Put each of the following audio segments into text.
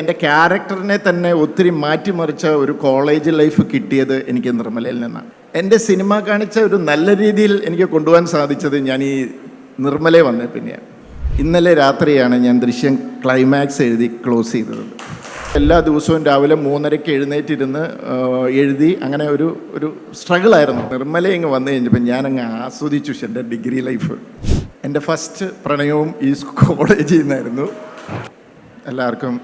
എന്റെ ക്യാരക്ടറിനെ തന്നെ ഒത്തിരി മാറ്റിമറിച്ച ഒരു കോളേജ് ലൈഫ് കിട്ടിയത് എനിക്ക് നിർമ്മലയിൽ നിന്നാണ്. എന്റെ സിനിമ കാണിച്ച ഒരു നല്ല രീതിയിൽ എനിക്ക് കൊണ്ടുപോകാൻ സാധിച്ചത് ഞാൻ ഈ നിർമ്മല വന്ന പിന്നെയാണ്. ഇന്നലെ രാത്രിയാണ് ഞാൻ ദൃശ്യം ക്ലൈമാക്സ് എഴുതി ക്ലോസ് ചെയ്തത്. എല്ലാ ദിവസവും രാവിലെ മൂന്നരയ്ക്ക് എഴുന്നേറ്റിരുന്ന് എഴുതി അങ്ങനെ ഒരു ഒരു സ്ട്രഗിളായിരുന്നു നിർമ്മല ഇങ്ങ് വന്നു കഴിഞ്ഞപ്പോൾ ഞാനങ്ങ് ആസ്വദിച്ചു എന്റെ ഡിഗ്രി ലൈഫ് എന്റെ ഫസ്റ്റ് പ്രണയവും ഈ കോളേജിൽ നിന്നായിരുന്നു. എല്ലാവർക്കും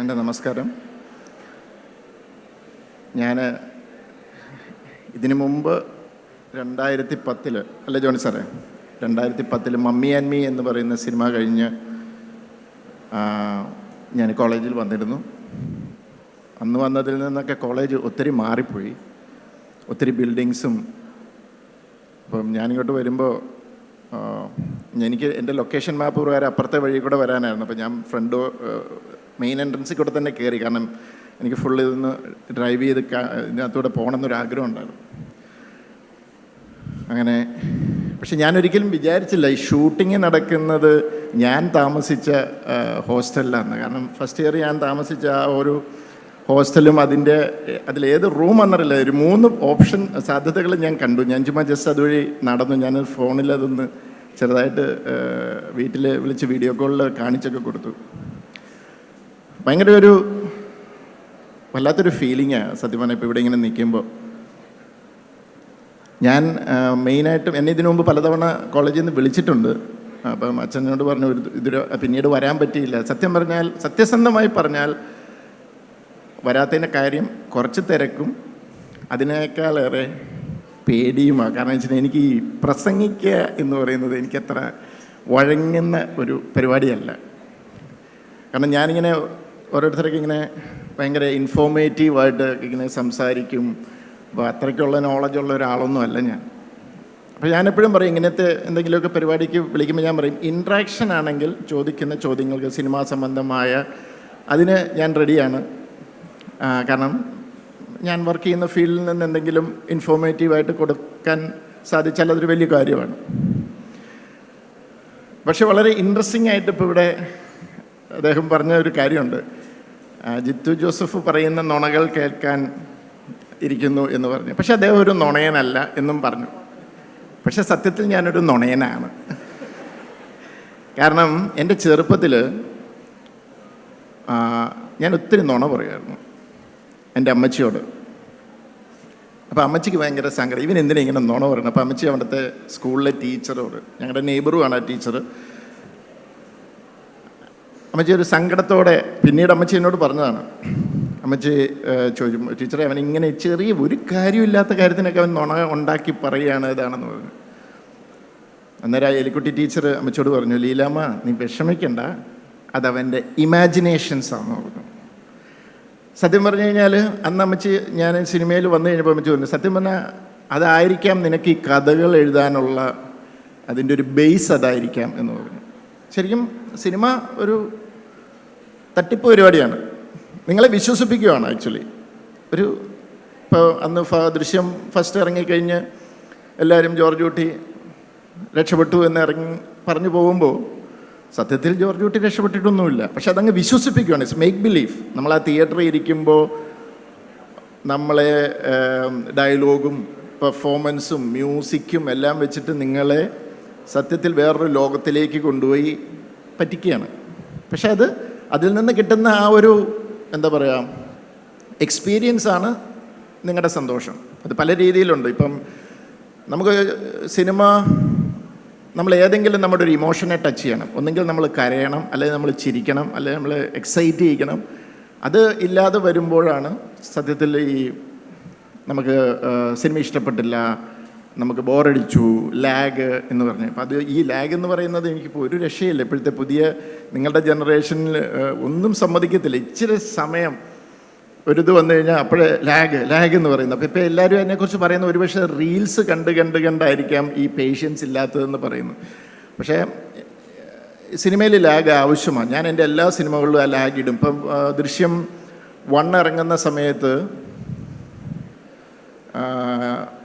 എന്റെ നമസ്കാരം. ഞാൻ ഇതിനു മുമ്പ് രണ്ടായിരത്തി പത്തിൽ അല്ല ജോണി സാറേ? രണ്ടായിരത്തി പത്തിൽ മമ്മി ആൻഡ് മീ എന്ന് പറയുന്ന സിനിമ കഴിഞ്ഞ് ഞാൻ കോളേജിൽ വന്നിരുന്നു. അന്ന് വന്നതിൽ നിന്നൊക്കെ കോളേജ് ഒത്തിരി മാറിപ്പോയി. ഒത്തിരി ബിൽഡിങ്സും അപ്പം ഞാനിങ്ങോട്ട് വരുമ്പോൾ എനിക്ക് എന്റെ ലൊക്കേഷൻ മാപ്പ് പ്രകാരം അപ്പുറത്തെ വഴി കൂടെ വരാനായിരുന്നു. അപ്പോൾ ഞാൻ ഫ്രണ്ട് മെയിൻ എൻട്രൻസിൽ കൂടെ തന്നെ കയറി കാരണം എനിക്ക് ഫുൾ ഇതൊന്ന് ഡ്രൈവ് ചെയ്ത് ഇതിനകത്തൂടെ പോകണമെന്നൊരാഗ്രഹം ഉണ്ടായിരുന്നു. അങ്ങനെ പക്ഷെ ഞാൻ ഒരിക്കലും വിചാരിച്ചില്ല ഈ ഷൂട്ടിങ് നടക്കുന്നത് ഞാൻ താമസിച്ച ഹോസ്റ്റലിലാണ് കാരണം ഫസ്റ്റ് ഇയർ ഞാൻ താമസിച്ച ആ ഒരു ഹോസ്റ്റലും അതിന്റെ അതിലേത് റൂം എന്നറിയില്ല. ഒരു മൂന്ന് ഓപ്ഷൻ സാധ്യതകൾ ഞാൻ കണ്ടു. ഞാൻ ചുമ്മാ ജസ്റ്റ് അതുവഴി നടന്നു. ഞാൻ ഫോണിൽ അതൊന്ന് ചെറുതായിട്ട് വീട്ടിൽ വിളിച്ച് വീഡിയോ കോളിൽ കാണിച്ചൊക്കെ കൊടുത്തു. ഭയങ്കര ഒരു വല്ലാത്തൊരു ഫീലിങ്ങാണ് സത്യം പറഞ്ഞാൽ ഇപ്പോൾ ഇവിടെ ഇങ്ങനെ നിൽക്കുമ്പോൾ ഞാൻ മെയിനായിട്ടും എന്നെ ഇതിനു മുമ്പ് പലതവണ കോളേജിൽ നിന്ന് വിളിച്ചിട്ടുണ്ട്. അപ്പം അച്ഛനോട് പറഞ്ഞ ഒരു ഇതൊരു പിന്നീട് വരാൻ പറ്റിയില്ല. സത്യം പറഞ്ഞാൽ സത്യസന്ധമായി പറഞ്ഞാൽ വരാത്തതിന്റെ കാര്യം കുറച്ച് തിരക്കും. അതിനേക്കാളേറെ പേടിയുമാണ് കാരണം വെച്ചാൽ എനിക്ക് ഈ പ്രസംഗിക്കുക എന്ന് പറയുന്നത് എനിക്കത്ര വഴങ്ങുന്ന ഒരു പരിപാടിയല്ല. കാരണം ഞാനിങ്ങനെ ഓരോരുത്തർക്ക് ഇങ്ങനെ ഭയങ്കര ഇൻഫോർമേറ്റീവായിട്ട് ഇങ്ങനെ സംസാരിക്കും. അപ്പോൾ അത്രയ്ക്കുള്ള നോളജുള്ള ഒരാളൊന്നും അല്ല ഞാൻ. അപ്പോൾ ഞാനെപ്പോഴും പറയും ഇങ്ങനത്തെ എന്തെങ്കിലുമൊക്കെ പരിപാടിക്ക് വിളിക്കുമ്പോൾ ഞാൻ പറയും ഇൻട്രാക്ഷൻ ആണെങ്കിൽ ചോദിക്കുന്ന ചോദ്യങ്ങൾക്ക് സിനിമാ സംബന്ധമായ അതിന് ഞാൻ റെഡിയാണ് കാരണം ഞാൻ വർക്ക് ചെയ്യുന്ന ഫീൽഡിൽ നിന്ന് എന്തെങ്കിലും ഇൻഫോർമേറ്റീവായിട്ട് കൊടുക്കാൻ സാധിച്ചാൽ അതൊരു വലിയ കാര്യമാണ്. പക്ഷെ വളരെ ഇൻട്രസ്റ്റിംഗ് ആയിട്ട് ഇപ്പോൾ ഇവിടെ അദ്ദേഹം പറഞ്ഞ ഒരു കാര്യമുണ്ട്. ജിത്തു ജോസഫ് പറയുന്ന നുണകൾ കേൾക്കാൻ ഇരിക്കുന്നു എന്ന് പറഞ്ഞു. പക്ഷെ അദ്ദേഹം ഒരു നുണയനല്ല എന്നും പറഞ്ഞു. പക്ഷെ സത്യത്തിൽ ഞാനൊരു നുണയനാണ്. കാരണം എന്റെ ചെറുപ്പത്തിൽ ഞാൻ ഒത്തിരി നുണ പറയുമായിരുന്നു എന്റെ അമ്മച്ചിയോട്. അപ്പോൾ അമ്മച്ചിക്ക് ഭയങ്കര സങ്കടം. ഇവൻ എന്തിനാ ഇങ്ങനെ നുണ പറയണം അപ്പോൾ അമ്മച്ചി അവിടുത്തെ സ്കൂളിലെ ടീച്ചറോട് ഞങ്ങളുടെ നെയ്ബറുമാണ് ആ ടീച്ചർ അമ്മച്ചി ഒരു സങ്കടത്തോടെ പിന്നീട് അമ്മച്ചി എന്നോട് പറഞ്ഞതാണ്. അമ്മച്ചി ചോദിച്ചു ടീച്ചറെ അവൻ ഇങ്ങനെ ചെറിയ ഒരു കാര്യമില്ലാത്ത കാര്യത്തിനൊക്കെ അവൻ നുണ ഉണ്ടാക്കി പറയുകയാണ് ഇതാണെന്ന് പറഞ്ഞു. അന്നേരം ആ എലിക്കുട്ടി ടീച്ചർ അമ്മച്ചോട് പറഞ്ഞു ലീലാമ്മ നീ വിഷമിക്കണ്ട. അതവന്റെ ഇമാജിനേഷൻസ് ആണെന്ന് പറഞ്ഞു. സത്യം പറഞ്ഞു കഴിഞ്ഞാൽ അന്ന് അമ്മച്ചി ഞാൻ സിനിമയിൽ വന്നു കഴിഞ്ഞപ്പോൾ അമ്മച്ചി പറഞ്ഞു സത്യം പറഞ്ഞാൽ അതായിരിക്കാം നിനക്ക് ഈ കഥകൾ എഴുതാനുള്ള അതിന്റെ ഒരു ബേസ് അതായിരിക്കാം എന്ന് പറഞ്ഞു. ശരിക്കും സിനിമ ഒരു തട്ടിപ്പ് പരിപാടിയാണ്. നിങ്ങളെ വിശ്വസിപ്പിക്കുകയാണ് ആക്ച്വലി ഒരു ഇപ്പോൾ അന്ന് ദൃശ്യം ഫസ്റ്റ് ഇറങ്ങിക്കഴിഞ്ഞ് എല്ലാവരും ജോർജ് കുട്ടി രക്ഷപ്പെട്ടു എന്ന് ഇറങ്ങി പറഞ്ഞു പോകുമ്പോൾ സത്യത്തിൽ ജോർജ് കുട്ടി രക്ഷപ്പെട്ടിട്ടൊന്നുമില്ല. പക്ഷെ അതങ്ങ് വിശ്വസിപ്പിക്കുകയാണ് ഇറ്റ്സ് മേക്ക് ബിലീഫ് നമ്മൾ ആ തിയേറ്ററിൽ ഇരിക്കുമ്പോൾ നമ്മളെ ഡയലോഗും പെർഫോമൻസും മ്യൂസിക്കും എല്ലാം വെച്ചിട്ട് നിങ്ങളെ സത്യത്തിൽ വേറൊരു ലോകത്തിലേക്ക് കൊണ്ടുപോയി പറ്റിക്കുകയാണ്. പക്ഷെ അത് അതിൽ നിന്ന് കിട്ടുന്ന ആ ഒരു എന്താ പറയുക എക്സ്പീരിയൻസാണ് നിങ്ങളുടെ സന്തോഷം. അത് പല രീതിയിലുണ്ട്. ഇപ്പം നമുക്ക് സിനിമ നമ്മൾ ഏതെങ്കിലും നമ്മുടെ ഒരു ഇമോഷനെ ടച്ച് ചെയ്യണം. ഒന്നെങ്കിൽ നമ്മൾ കരയണം അല്ലെങ്കിൽ നമ്മൾ ചിരിക്കണം അല്ലെങ്കിൽ നമ്മൾ എക്സൈറ്റ് ചെയ്യിക്കണം. അത് ഇല്ലാതെ വരുമ്പോഴാണ് സത്യത്തിൽ ഈ നമുക്ക് സിനിമ ഇഷ്ടപ്പെട്ടില്ല നമുക്ക് ബോറടിച്ചു ലാഗ് എന്ന് പറഞ്ഞു. അപ്പം അത് ഈ ലാഗ് എന്ന് പറയുന്നത് എനിക്കിപ്പോൾ ഒരു രക്ഷയില്ല. ഇപ്പോഴത്തെ പുതിയ നിങ്ങളുടെ ജനറേഷനിൽ ഒന്നും സമ്മതിക്കത്തില്ല. ഇച്ചിരി സമയം ഒരു ഇത് വന്നു കഴിഞ്ഞാൽ അപ്പോഴേ ലാഗ് ലാഗ് എന്ന് പറയുന്നത്. അപ്പോൾ ഇപ്പോൾ എല്ലാവരും അതിനെക്കുറിച്ച് പറയുന്ന ഒരുപക്ഷെ റീൽസ് കണ്ട് കണ്ട് കണ്ടായിരിക്കാം ഈ പേഷ്യൻസ് ഇല്ലാത്തതെന്ന് പറയുന്നു പക്ഷേ സിനിമയിൽ ലാഗ് ആവശ്യമാണ്. ഞാൻ എന്റെ എല്ലാ സിനിമകളിലും ആ ലാഗ് ഇടും. ഇപ്പം ദൃശ്യം വൺ ഇറങ്ങുന്ന സമയത്ത്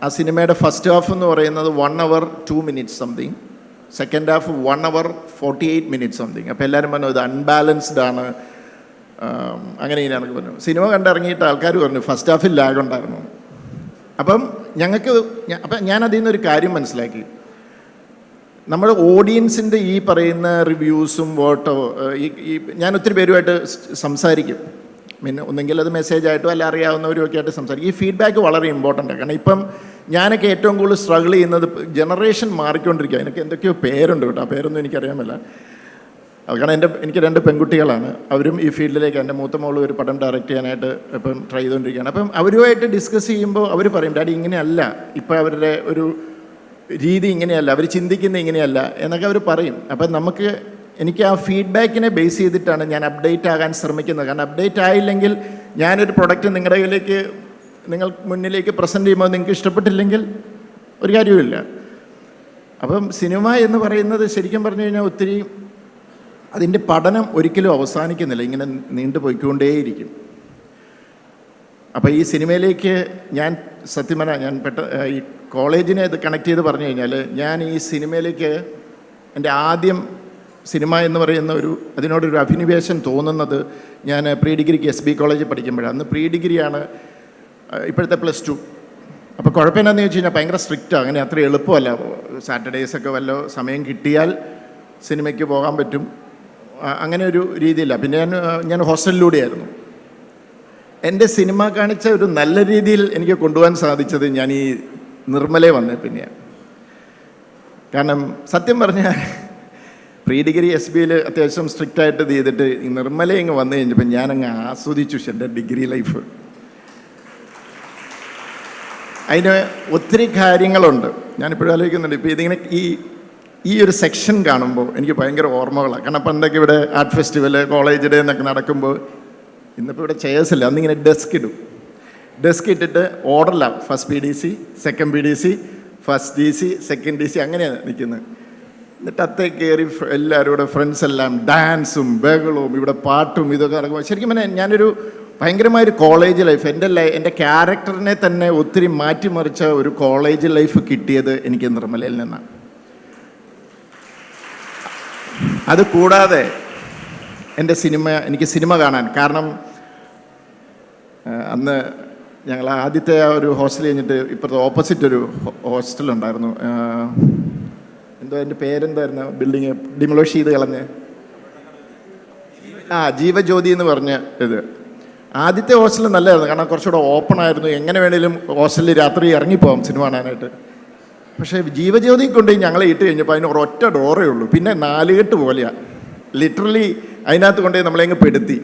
ആ സിനിമയുടെ ഫസ്റ്റ് ഹാഫ് എന്ന് പറയുന്നത് one hour two minutes something second half one hour forty eight minutes something അപ്പോൾ എല്ലാവരും പറഞ്ഞു ഇത് അൺബാലൻസ്ഡ് ആണ്. അങ്ങനെ ഇങ്ങനെയാണെന്നൊക്കെ പറഞ്ഞു. സിനിമ കണ്ടിറങ്ങിയിട്ട് ആൾക്കാർ പറഞ്ഞു ഫസ്റ്റ് ഹാഫിൽ ലാഗ് ഉണ്ടായിരുന്നു. അപ്പം ഞങ്ങൾക്ക് അപ്പം ഞാൻ അതിൽ നിന്നൊരു കാര്യം മനസ്സിലാക്കി. നമ്മുടെ ഓഡിയൻസിന്റെ ഈ പറയുന്ന റിവ്യൂസും വോട്ടോ ഈ ഞാൻ ഒത്തിരി പേരുമായിട്ട് സംസാരിക്കും. പിന്നെ ഒന്നെങ്കിൽ അത് മെസ്സേജ് ആയിട്ടോ അല്ല അറിയാവുന്നവരും ഒക്കെ ആയിട്ട് സംസാരിക്കും. ഈ ഫീഡ്ബാക്ക് വളരെ ഇമ്പോർട്ടന്റ് ആണ്. കാരണം ഇപ്പം ഞാനൊക്കെ ഏറ്റവും കൂടുതൽ സ്ട്രഗിൾ ചെയ്യുന്നത് ജനറേഷൻ മാറിക്കൊണ്ടിരിക്കുക എനിക്ക് എന്തൊക്കെയോ പേരുണ്ട് കേട്ടോ. ആ പേരൊന്നും എനിക്കറിയാമല്ല കാരണം എന്റെ എനിക്ക് രണ്ട് പെൺകുട്ടികളാണ്. അവരും ഈ ഫീൽഡിലേക്ക് എന്റെ മൂത്ത മോൾ ഒരു പടം ഡയറക്റ്റ് ചെയ്യാനായിട്ട് ഇപ്പം ട്രൈ ചെയ്തുകൊണ്ടിരിക്കുകയാണ്. അപ്പം അവരുമായിട്ട് ഡിസ്കസ് ചെയ്യുമ്പോൾ അവർ പറയും ഡാഡി ഇങ്ങനെയല്ല. ഇപ്പം അവരുടെ ഒരു രീതി ഇങ്ങനെയല്ല. അവർ ചിന്തിക്കുന്നത് ഇങ്ങനെയല്ല. എന്നൊക്കെ അവർ പറയും. അപ്പം നമുക്ക് എനിക്ക് ആ ഫീഡ്ബാക്കിനെ ബേസ് ചെയ്തിട്ടാണ് ഞാൻ അപ്ഡേറ്റ് ആകാൻ ശ്രമിക്കുന്നത്. കാരണം അപ്ഡേറ്റ് ആയില്ലെങ്കിൽ ഞാനൊരു പ്രൊഡക്റ്റ് നിങ്ങളുടെ കയ്യിലേക്ക് നിങ്ങൾ മുന്നിലേക്ക് പ്രസന്റ് ചെയ്യുമ്പോൾ നിങ്ങൾക്ക് ഇഷ്ടപ്പെട്ടില്ലെങ്കിൽ ഒരു കാര്യവുമില്ല. അപ്പം സിനിമ എന്ന് പറയുന്നത് ശരിക്കും പറഞ്ഞു കഴിഞ്ഞാൽ ഒത്തിരി അതിന്റെ പഠനം ഒരിക്കലും അവസാനിക്കുന്നില്ല. ഇങ്ങനെ നീണ്ടു പോയിക്കൊണ്ടേയിരിക്കും. അപ്പോൾ ഈ സിനിമയിലേക്ക് ഞാൻ സത്യമന ഞാൻ പെട്ട ഈ കോളേജിനെ ഇത് കണക്ട് ചെയ്ത് പറഞ്ഞു കഴിഞ്ഞാൽ ഞാൻ ഈ സിനിമയിലേക്ക് എന്റെ ആദ്യം സിനിമ എന്ന് പറയുന്ന ഒരു അതിനോടൊരു അഭിനിവേശം തോന്നുന്നത് ഞാൻ പ്രീ ഡിഗ്രിക്ക് എസ് ബി കോളേജിൽ പഠിക്കുമ്പോഴാണ്. അന്ന് പ്രീ ഡിഗ്രിയാണ് ഇപ്പോഴത്തെ പ്ലസ് ടു അപ്പോൾ കുഴപ്പമെന്നാന്ന് ചോദിച്ചു കഴിഞ്ഞാൽ ഭയങ്കര സ്ട്രിക്റ്റാണ് അങ്ങനെ അത്ര എളുപ്പമല്ല. സാറ്റർഡേസ് ഒക്കെ വല്ല സമയം കിട്ടിയാൽ സിനിമയ്ക്ക് പോകാൻ പറ്റും. അങ്ങനെ ഒരു രീതിയില്ല. പിന്നെ ഞാൻ ഞാൻ ഹോസ്റ്റലിലൂടെയായിരുന്നു എന്റെ സിനിമ കാണിച്ച ഒരു നല്ല രീതിയിൽ എനിക്ക് കൊണ്ടുപോകാൻ സാധിച്ചത് ഞാൻ ഈ നിർമ്മലയെ വന്ന പിന്നെ കാരണം സത്യം പറഞ്ഞാൽ പ്രീ ഡിഗ്രി എസ് ബിയിൽ അത്യാവശ്യം സ്ട്രിക്റ്റായിട്ട് ചെയ്തിട്ട് ഈ നിർമ്മല ഇങ്ങ് വന്നു കഴിഞ്ഞപ്പോൾ ഞാനങ്ങ് ആസ്വദിച്ചു എന്റെ ഡിഗ്രി ലൈഫ്. അതിന് ഒത്തിരി കാര്യങ്ങളുണ്ട്. ഞാനിപ്പോഴും ആലോചിക്കുന്നുണ്ട്. ഇപ്പോൾ ഇതിങ്ങനെ ഈ ഈ ഒരു സെക്ഷൻ കാണുമ്പോൾ എനിക്ക് ഭയങ്കര ഓർമ്മകളാണ് കാരണം പണ്ടൊക്കെ ഇവിടെ ആർട്ട് ഫെസ്റ്റിവൽ കോളേജ് ഡേ എന്നൊക്കെ നടക്കുമ്പോൾ ഇന്നിപ്പോൾ ഇവിടെ ചെയേഴ്സ് ഇല്ല. അന്നിങ്ങനെ ഡെസ്ക് ഇടും. ഡെസ്ക് ഇട്ടിട്ട് ഓർഡറിലാണ് first P D C second P D C first D C second D C അങ്ങനെയാണ് നിൽക്കുന്നത്. എന്നിട്ട് അത്തേ കയറി എല്ലാവരും ഇവിടെ ഫ്രണ്ട്സ് എല്ലാം ഡാൻസും ബഹളവും ഇവിടെ പാട്ടും ഇതൊക്കെ നടക്കുമ്പോൾ ശരിക്കും പറഞ്ഞാൽ ഞാനൊരു ഭയങ്കരമായൊരു കോളേജ് ലൈഫ് എന്റെ ലൈ എന്റെ ക്യാരക്ടറിനെ തന്നെ ഒത്തിരി മാറ്റിമറിച്ച ഒരു കോളേജ് ലൈഫ് കിട്ടിയത് എനിക്ക് നിർമ്മലയിൽ നിന്നാണ്. അത് കൂടാതെ എന്റെ സിനിമ എനിക്ക് സിനിമ കാണാൻ. കാരണം അന്ന് ഞങ്ങൾ ആദ്യത്തെ ആ ഒരു ഹോസ്റ്റൽ കഴിഞ്ഞിട്ട് ഇപ്പോഴത്തെ ഓപ്പോസിറ്റ് ഒരു ഹോസ്റ്റൽ ഉണ്ടായിരുന്നു. എന്തോ എന്റെ പേരെന്തായിരുന്നു? ബിൽഡിങ് ഡിമോളിഷ് ചെയ്ത് കളഞ്ഞ്. ആ ജീവജ്യോതി എന്ന് പറഞ്ഞ ഇത്. ആദ്യത്തെ ഹോസ്റ്റൽ നല്ലതായിരുന്നു. കാരണം കുറച്ചുകൂടെ ഓപ്പൺ ആയിരുന്നു. എങ്ങനെ വേണേലും ഹോസ്റ്റലിൽ രാത്രി ഇറങ്ങിപ്പോകാം സിനിമ കാണാനായിട്ട്. പക്ഷേ ജീവജ്യോതി കൊണ്ട് ഞങ്ങളെ ഇട്ട് കഴിഞ്ഞപ്പോൾ അതിന് ഒരൊറ്റ ഡോറേ ഉള്ളൂ. പിന്നെ നാലുകെട്ട് പോലെയാണ് ലിറ്ററലി അതിനകത്ത് കൊണ്ടുപോയി നമ്മളെങ്ങ് പെടുത്തി.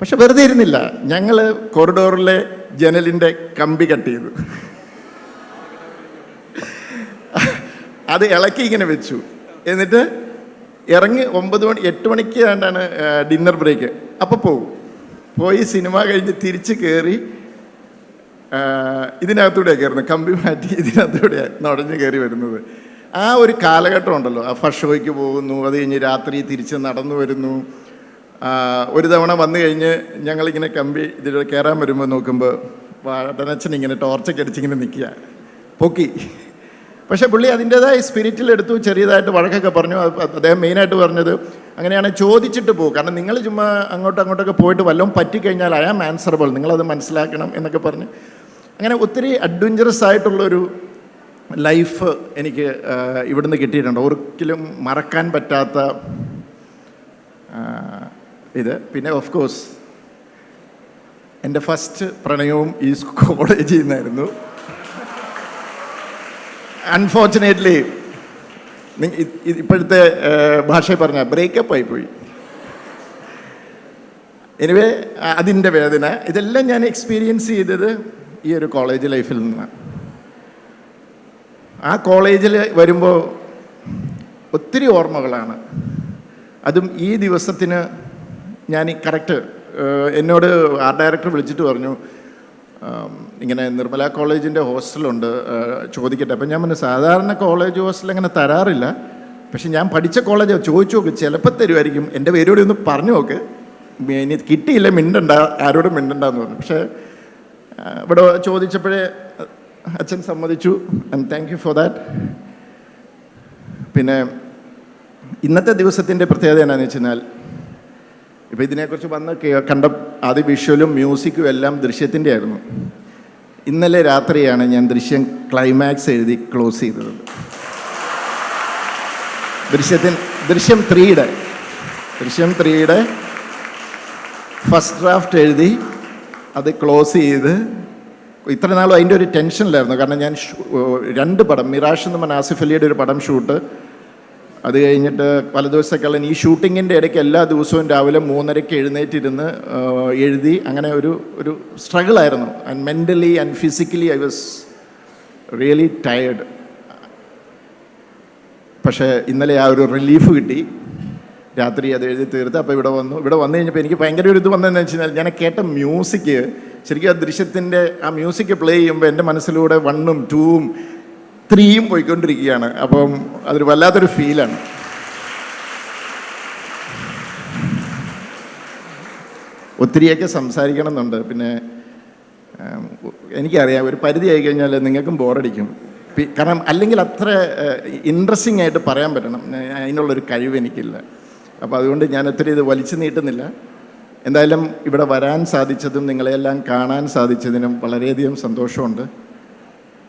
പക്ഷെ വെറുതെ ഇരുന്നില്ല. ഞങ്ങൾ കോറിഡോറിലെ ജനലിന്റെ കമ്പി കട്ട് ചെയ്തു. അത് ഇളക്കി ഇങ്ങനെ വെച്ചു. എന്നിട്ട് ഇറങ്ങി ഒമ്പത് മണി എട്ട് മണിക്ക് ആണ്ടാണ് ഡിന്നർ ബ്രേക്ക് അപ്പോൾ പോകും പോയി സിനിമ കഴിഞ്ഞ് തിരിച്ച് കയറി ഇതിനകത്തൂടെ കയറുന്നത് കമ്പി മാറ്റി ഇതിനകത്തൂടെ നടഞ്ഞ് കയറി വരുന്നത്. ആ ഒരു കാലഘട്ടം ഉണ്ടല്ലോ ആ ഫസ്റ്റ് ഷോയ്ക്ക് പോകുന്നു അത് കഴിഞ്ഞ് രാത്രി തിരിച്ച് നടന്നു വരുന്നു. ഒരു തവണ വന്നു കഴിഞ്ഞ് ഞങ്ങളിങ്ങനെ കമ്പി ഇതിലൂടെ കയറാൻ വരുമ്പോൾ നോക്കുമ്പോൾ വാടനച്ചൻ ഇങ്ങനെ ടോർച്ചൊക്കെ അടിച്ചിങ്ങനെ നിൽക്കുക പൊക്കി. പക്ഷേ പുള്ളി അതിന്റെതായ സ്പിരിറ്റിൽ എടുത്തു ചെറിയതായിട്ട് വഴക്കൊക്കെ പറഞ്ഞു. അദ്ദേഹം മെയിനായിട്ട് പറഞ്ഞത് അങ്ങനെയാണ് ചോദിച്ചിട്ട് പോകും കാരണം നിങ്ങൾ ചുമ്മാ അങ്ങോട്ടും അങ്ങോട്ടൊക്കെ പോയിട്ട് വല്ലതും പറ്റിക്കഴിഞ്ഞാൽ ഐ ആം ആൻസറബിൾ നിങ്ങളത് മനസ്സിലാക്കണം എന്നൊക്കെ പറഞ്ഞ്. അങ്ങനെ ഒത്തിരി അഡ്വഞ്ചറസ് ആയിട്ടുള്ളൊരു ലൈഫ് എനിക്ക് ആ, ഇവിടുന്ന് കിട്ടിയിട്ടുണ്ട്. ഒരിക്കലും മറക്കാൻ പറ്റാത്ത ഇത്. പിന്നെ ഓഫ് കോഴ്സ് എന്റെ ഫസ്റ്റ് പ്രണയവും ഈ കോളേജിൽ നിന്നായിരുന്നു. അൺഫോർച്ചുനേറ്റ്ലി ഇപ്പോഴത്തെ ഭാഷയിൽ പറഞ്ഞ ബ്രേക്കപ്പ് ആയിപ്പോയി എനിവേ അതിന്റെ വേദന. ഇതെല്ലാം ഞാൻ എക്സ്പീരിയൻസ് ചെയ്തത് ഈ ഒരു കോളേജ് ലൈഫിൽ നിന്നാണ് ആ കോളേജിൽ വരുമ്പോൾ ഒത്തിരി ഓർമ്മകളാണ്. അതും ഈ ദിവസത്തിന് ഞാൻ കറക്റ്റ് എന്നോട് ആർട്ട് ഡയറക്ടർ വിളിച്ചിട്ട് പറഞ്ഞു ഇങ്ങനെ നിർമ്മല കോളേജിന്റെ ഹോസ്റ്റലുണ്ട് ചോദിക്കട്ടെ. അപ്പം ഞാൻ പറഞ്ഞു സാധാരണ കോളേജ് ഹോസ്റ്റൽ അങ്ങനെ തരാറില്ല. പക്ഷെ ഞാൻ പഠിച്ച കോളേജ് ചോദിച്ചു നോക്ക് ചിലപ്പോൾ തരുമായിരിക്കും. എന്റെ പേരോട് ഒന്ന് പറഞ്ഞു നോക്ക്. ഇനി കിട്ടിയില്ല മിണ്ടണ്ട ആരോടും മിണ്ടണ്ടെന്ന് പറഞ്ഞു. പക്ഷേ ഇവിടെ ചോദിച്ചപ്പോഴേ അച്ഛൻ സമ്മതിച്ചു. And thank you for that പിന്നെ ഇന്നത്തെ ദിവസത്തിന്റെ പ്രത്യേകത എന്നാന്ന് വെച്ച് കഴിഞ്ഞാൽ ഇപ്പോൾ ഇതിനെക്കുറിച്ച് വന്ന് കണ്ട ആദ്യ വിഷ്വലും മ്യൂസിക്കും എല്ലാം ദൃശ്യത്തിന്റെ ആയിരുന്നു. ഇന്നലെ രാത്രിയാണ് ഞാൻ ദൃശ്യം ക്ലൈമാക്സ് എഴുതി ക്ലോസ് ചെയ്തത്. ദൃശ്യത്തിൻ ദൃശ്യം ത്രീയുടെ ദൃശ്യം ത്രീയുടെ ഫസ്റ്റ് ഡ്രാഫ്റ്റ് എഴുതി അത് ക്ലോസ് ചെയ്ത് ഇത്രനാളും അതിന്റെ ഒരു ടെൻഷനിലായിരുന്നു. കാരണം ഞാൻ രണ്ട് പടം മിറാഷ് എന്ന് ആസിഫ് അലിയുടെ ഒരു പടം ഷൂട്ട് അത് കഴിഞ്ഞിട്ട് പല ദിവസത്തേക്കുള്ള ഈ ഷൂട്ടിങ്ങിന്റെ ഇടയ്ക്ക് എല്ലാ ദിവസവും രാവിലെ മൂന്നരയ്ക്ക് എഴുന്നേറ്റിരുന്ന് എഴുതി അങ്ങനെ ഒരു ഒരു സ്ട്രഗിളായിരുന്നു and mentally and physically I was really tired പക്ഷേ ഇന്നലെ ആ ഒരു റിലീഫ് കിട്ടി. രാത്രി അത് എഴുതി തീർത്ത് അപ്പോൾ ഇവിടെ വന്നു. ഇവിടെ വന്നു കഴിഞ്ഞപ്പോൾ എനിക്ക് ഭയങ്കര ഒരു ഇത് വന്നതെന്ന് വെച്ച് കഴിഞ്ഞാൽ ഞാൻ കേട്ട മ്യൂസിക് ശരിക്കും ആ ദൃശ്യത്തിന്റെ ആ മ്യൂസിക് പ്ലേ ചെയ്യുമ്പോൾ എന്റെ മനസ്സിലൂടെ വണ്ണും ടൂവും ത്രീയും പോയിക്കൊണ്ടിരിക്കുകയാണ്. അപ്പം അതൊരു വല്ലാത്തൊരു ഫീലാണ്. ഒത്തിരിയൊക്കെ സംസാരിക്കണം എന്നുണ്ട് പിന്നെ എനിക്കറിയാം ഒരു പരിധി ആയി കഴിഞ്ഞാൽ നിങ്ങൾക്കും ബോറടിക്കും. കാരണം അല്ലെങ്കിൽ അത്ര ഇൻട്രസ്റ്റിംഗ് ആയിട്ട് പറയാൻ പറ്റണം. അതിനുള്ളൊരു കഴിവ് എനിക്കില്ല. അപ്പോൾ അതുകൊണ്ട് ഞാൻ ഒത്തിരി ഇത് വലിച്ചു നീട്ടുന്നില്ല. എന്തായാലും ഇവിടെ വരാൻ സാധിച്ചതും നിങ്ങളെയെല്ലാം കാണാൻ സാധിച്ചതിനും വളരെയധികം സന്തോഷമുണ്ട്.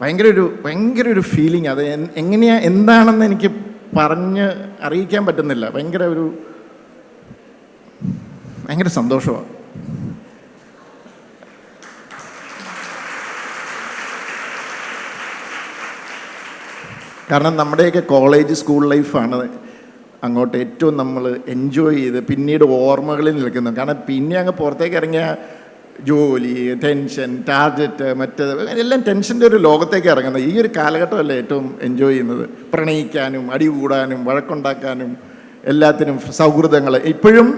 ഭയങ്കര ഒരു ഭയങ്കര ഒരു ഫീലിംഗ് അത് എങ്ങനെയാ എന്താണെന്ന് എനിക്ക് പറഞ്ഞ് അറിയിക്കാൻ പറ്റുന്നില്ല. ഭയങ്കര ഒരു ഭയങ്കര സന്തോഷമാണ് കാരണം നമ്മുടെയൊക്കെ കോളേജ് സ്കൂൾ ലൈഫാണ് അങ്ങോട്ട് ഏറ്റവും നമ്മൾ എൻജോയ് ചെയ്ത് പിന്നീട് ഓർമ്മകളിൽ നിൽക്കുന്നത്. കാരണം പിന്നെ അങ്ങ് പുറത്തേക്ക് ഇറങ്ങിയ ജോലി ടെൻഷൻ ടാർജറ്റ് മറ്റേത് എല്ലാം ടെൻഷന്റെ ഒരു ലോകത്തേക്ക് ഇറങ്ങുന്നത്. ഈ ഒരു കാലഘട്ടമല്ലേ ഏറ്റവും എൻജോയ് ചെയ്യുന്നത്. പ്രണയിക്കാനും അടി കൂടാനും വഴക്കുണ്ടാക്കാനും എല്ലാത്തിനും സൗഹൃദങ്ങൾ ഇപ്പോഴും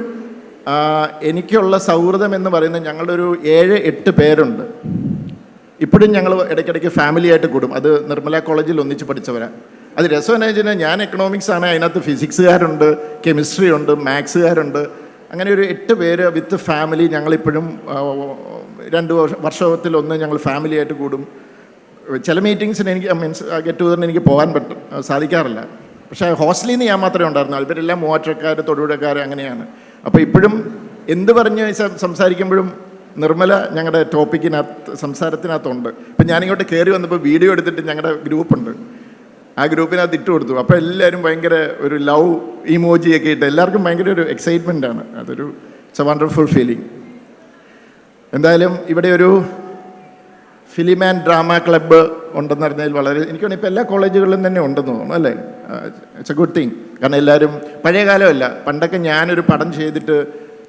എനിക്കുള്ള സൗഹൃദം എന്ന് പറയുന്നത് ഞങ്ങളുടെ ഒരു ഏഴ് എട്ട് പേരുണ്ട്. ഇപ്പോഴും ഞങ്ങൾ ഇടയ്ക്കിടയ്ക്ക് ഫാമിലിയായിട്ട് കൂടും. അത് നിർമ്മല കോളേജിൽ ഒന്നിച്ച് പഠിച്ചവരാണ് അത് രസം എന്ന് വെച്ചാൽ ഞാൻ എക്കണോമിക്സ് ആണ്. അതിനകത്ത് ഫിസിക്സുകാരുണ്ട് കെമിസ്ട്രി ഉണ്ട് മാത്സുകാരുണ്ട് അങ്ങനെ ഒരു എട്ട് പേര് വിത്ത് ഫാമിലി ഞങ്ങളിപ്പോഴും രണ്ട് വർഷ വർഷത്തിലൊന്ന് ഞങ്ങൾ ഫാമിലിയായിട്ട് കൂടും. ചില മീറ്റിങ്സിന് എനിക്ക് മീൻസ് ഗെറ്റ് ടുഗറിന് എനിക്ക് പോകാൻ പറ്റും. സാധിക്കാറില്ല. പക്ഷേ ഹോസ്റ്റലിൽ നിന്ന് ഞാൻ മാത്രമേ ഉണ്ടായിരുന്നുള്ളൂ. ഇവരെല്ലാം മൂവാറ്റക്കാർ തൊടുപുഴക്കാർ അങ്ങനെയാണ്. അപ്പോൾ ഇപ്പോഴും എന്ത് പറഞ്ഞ് സംസാരിക്കുമ്പോഴും നിർമ്മല ഞങ്ങളുടെ ടോപ്പിക്കിനകത്ത് സംസാരത്തിനകത്തുണ്ട്. ഇപ്പം ഞാനിങ്ങോട്ട് കയറി വന്നപ്പോൾ വീഡിയോ എടുത്തിട്ട് ഞങ്ങളുടെ ഗ്രൂപ്പുണ്ട് ആ ഗ്രൂപ്പിനകത്ത് ഇട്ട് കൊടുത്തു. അപ്പോൾ എല്ലാവരും ഭയങ്കര ഒരു ലവ് ഇമോജിയൊക്കെ ഇട്ട് എല്ലാവർക്കും ഭയങ്കര ഒരു എക്സൈറ്റ്മെന്റ് ആണ്. അതൊരു ഇറ്റ്സ് എ വണ്ടർഫുൾ ഫീലിംഗ് എന്തായാലും ഇവിടെ ഒരു ഫിലിം ആൻഡ് ഡ്രാമ ക്ലബ്ബ് ഉണ്ടെന്നറിഞ്ഞതിൽ വളരെ എനിക്ക് വേണമെങ്കിൽ ഇപ്പോൾ എല്ലാ കോളേജുകളിലും തന്നെ ഉണ്ടെന്ന് തോന്നുന്നു അല്ലേ? ഇറ്റ്സ് എ ഗുഡ് തിങ് കാരണം എല്ലാവരും പഴയ കാലമല്ല. പണ്ടൊക്കെ ഞാനൊരു പടം ചെയ്തിട്ട്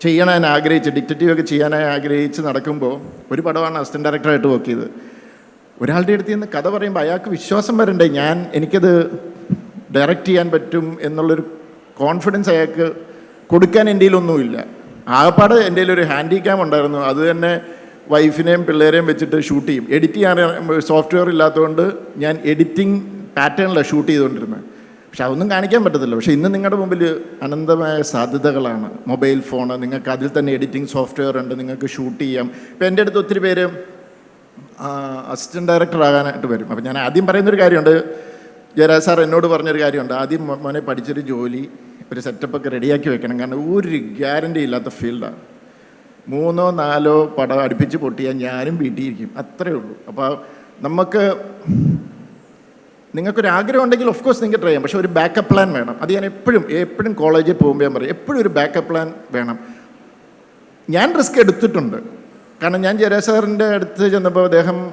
ചെയ്യണമെന്ന് ആഗ്രഹിച്ച് ഒക്കെ ചെയ്യാനായി ആഗ്രഹിച്ച് നടക്കുമ്പോൾ ഒരു പടമാണ് അസിസ്റ്റന്റ് ഡയറക്ടറായിട്ട് വർക്ക് ചെയ്തത്. ഒരാളുടെ അടുത്ത് നിന്ന് കഥ പറയുമ്പോൾ അയാൾക്ക് വിശ്വാസം വരണ്ടേ? ഞാൻ എനിക്കത് ഡയറക്റ്റ് ചെയ്യാൻ പറ്റും എന്നുള്ളൊരു കോൺഫിഡൻസ് അയാൾക്ക് കൊടുക്കാൻ എന്റെ കയ്യിലൊന്നുമില്ല ആകപ്പാട് എന്റെ ഒരു ഹാൻഡി ക്യാം ഉണ്ടായിരുന്നു. അത് തന്നെ വൈഫിനെയും പിള്ളേരെയും വെച്ചിട്ട് ഷൂട്ട് ചെയ്യും. എഡിറ്റ് ചെയ്യാൻ സോഫ്റ്റ്വെയർ ഇല്ലാത്തതുകൊണ്ട് ഞാൻ എഡിറ്റിംഗ് പാറ്റേണിലാണ് ഷൂട്ട് ചെയ്തുകൊണ്ടിരുന്നത് പക്ഷെ അതൊന്നും കാണിക്കാൻ പറ്റത്തില്ല. പക്ഷേ ഇന്ന് നിങ്ങളുടെ മുമ്പിൽ അനന്തമായ സാധ്യതകളാണ്. മൊബൈൽ ഫോൺ നിങ്ങൾക്ക് അതിൽ തന്നെ എഡിറ്റിംഗ് സോഫ്റ്റ്വെയർ ഉണ്ട് നിങ്ങൾക്ക് ഷൂട്ട് ചെയ്യാം. ഇപ്പം എന്റെ അടുത്ത് ഒത്തിരി പേര് അസിസ്റ്റന്റ് ഡയറക്ടർ ആകാനായിട്ട് വരും. അപ്പം ഞാൻ ആദ്യം പറയുന്നൊരു കാര്യമുണ്ട്. ജയരാജ് സാർ എന്നോട് പറഞ്ഞൊരു കാര്യമുണ്ട്. ആദ്യം മോനെ പഠിച്ചൊരു ജോലി ഒരു സെറ്റപ്പൊക്കെ റെഡിയാക്കി വെക്കണം. കാരണം ഒരു ഗ്യാരണ്ടി ഇല്ലാത്ത ഫീൽഡാണ് മൂന്നോ നാലോ പടം അടുപ്പിച്ച് പൊട്ടിയാൽ ഞാനും വീട്ടിയിരിക്കും അത്രേ ഉള്ളൂ. അപ്പോൾ നമുക്ക് നിങ്ങൾക്കൊരു ആഗ്രഹം ഉണ്ടെങ്കിൽ ഓഫ് കോഴ്സ് നിങ്ങൾക്ക് ട്രൈ ചെയ്യാം. പക്ഷേ ഒരു ബാക്കപ്പ് പ്ലാൻ വേണം. അത് ഞാൻ എപ്പോഴും എപ്പോഴും കോളേജിൽ പോകുമ്പോൾ ഞാൻ പറയും എപ്പോഴും ഒരു ബാക്കപ്പ് പ്ലാൻ വേണം. ഞാൻ റിസ്ക് എടുത്തിട്ടുണ്ട്. കാരണം ഞാൻ ജയരാജ് അടുത്ത് ചെന്നപ്പോൾ അദ്ദേഹം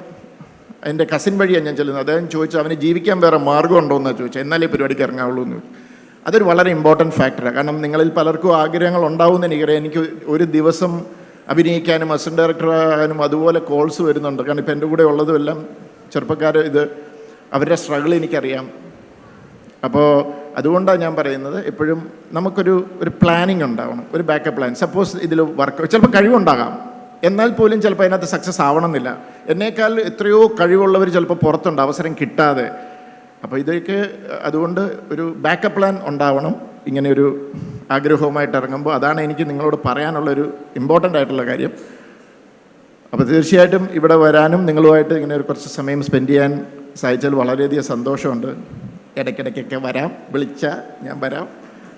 എന്റെ കസിൻ വഴിയാണ് ഞാൻ ചെല്ലുന്നത്. അദ്ദേഹം ചോദിച്ചു അവന് ജീവിക്കാൻ വേറെ മാർഗം ഉണ്ടോ എന്നാണ് ചോദിച്ചത് എന്നാലേ പരിപാടിക്ക് ഇറങ്ങാവുള്ളൂ എന്ന് ചോദിച്ചു. അതൊരു വളരെ ഇമ്പോർട്ടന്റ് ഫാക്ടറാണ് കാരണം നിങ്ങളിൽ പലർക്കും ആഗ്രഹങ്ങൾ ഉണ്ടാവുമെന്ന് എനിക്കറിയാം. എനിക്ക് ഒരു ദിവസം അഭിനയിക്കാനും അസിസ്റ്റന്റ് ഡയറക്ടറാകാനും അതുപോലെ കോൾസ് വരുന്നുണ്ട്. കാരണം ഇപ്പം എന്റെ കൂടെ ഉള്ളതുമെല്ലാം ചെറുപ്പക്കാർ ഇത് അവരുടെ സ്ട്രഗിൾ എനിക്കറിയാം. അപ്പോൾ അതുകൊണ്ടാണ് ഞാൻ പറയുന്നത് എപ്പോഴും നമുക്കൊരു ഒരു പ്ലാനിങ് ഉണ്ടാവണം. ഒരു ബാക്കപ്പ് പ്ലാൻ സപ്പോസ് ഇതിൽ വർക്ക് ചിലപ്പോൾ കഴിവുണ്ടാകാം. എന്നാൽ പോലും ചിലപ്പോൾ അതിനകത്ത് സക്സസ് ആവണമെന്നില്ല. എന്നേക്കാൾ എത്രയോ കഴിവുള്ളവർ ചിലപ്പോൾ പുറത്തുണ്ട് അവസരം കിട്ടാതെ. അപ്പോൾ ഇതൊക്കെ അതുകൊണ്ട് ഒരു ബാക്കപ്പ് പ്ലാൻ ഉണ്ടാവണം. ഇങ്ങനെ ഒരു ആഗ്രഹവുമായിട്ട് ഇറങ്ങുമ്പോൾ അതാണ് എനിക്ക് നിങ്ങളോട് പറയാനുള്ളൊരു ഇമ്പോർട്ടന്റ് ആയിട്ടുള്ള കാര്യം. അപ്പോൾ തീർച്ചയായിട്ടും ഇവിടെ വരാനും നിങ്ങളുമായിട്ട് ഇങ്ങനെ ഒരു കുറച്ച് സമയം സ്പെൻഡ് ചെയ്യാൻ സാധിച്ചാൽ വളരെയധികം സന്തോഷമുണ്ട്. ഇടയ്ക്കിടയ്ക്കൊക്കെ വരാം വിളിച്ചാൽ ഞാൻ വരാം.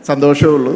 സന്തോഷമേ ഉള്ളൂ.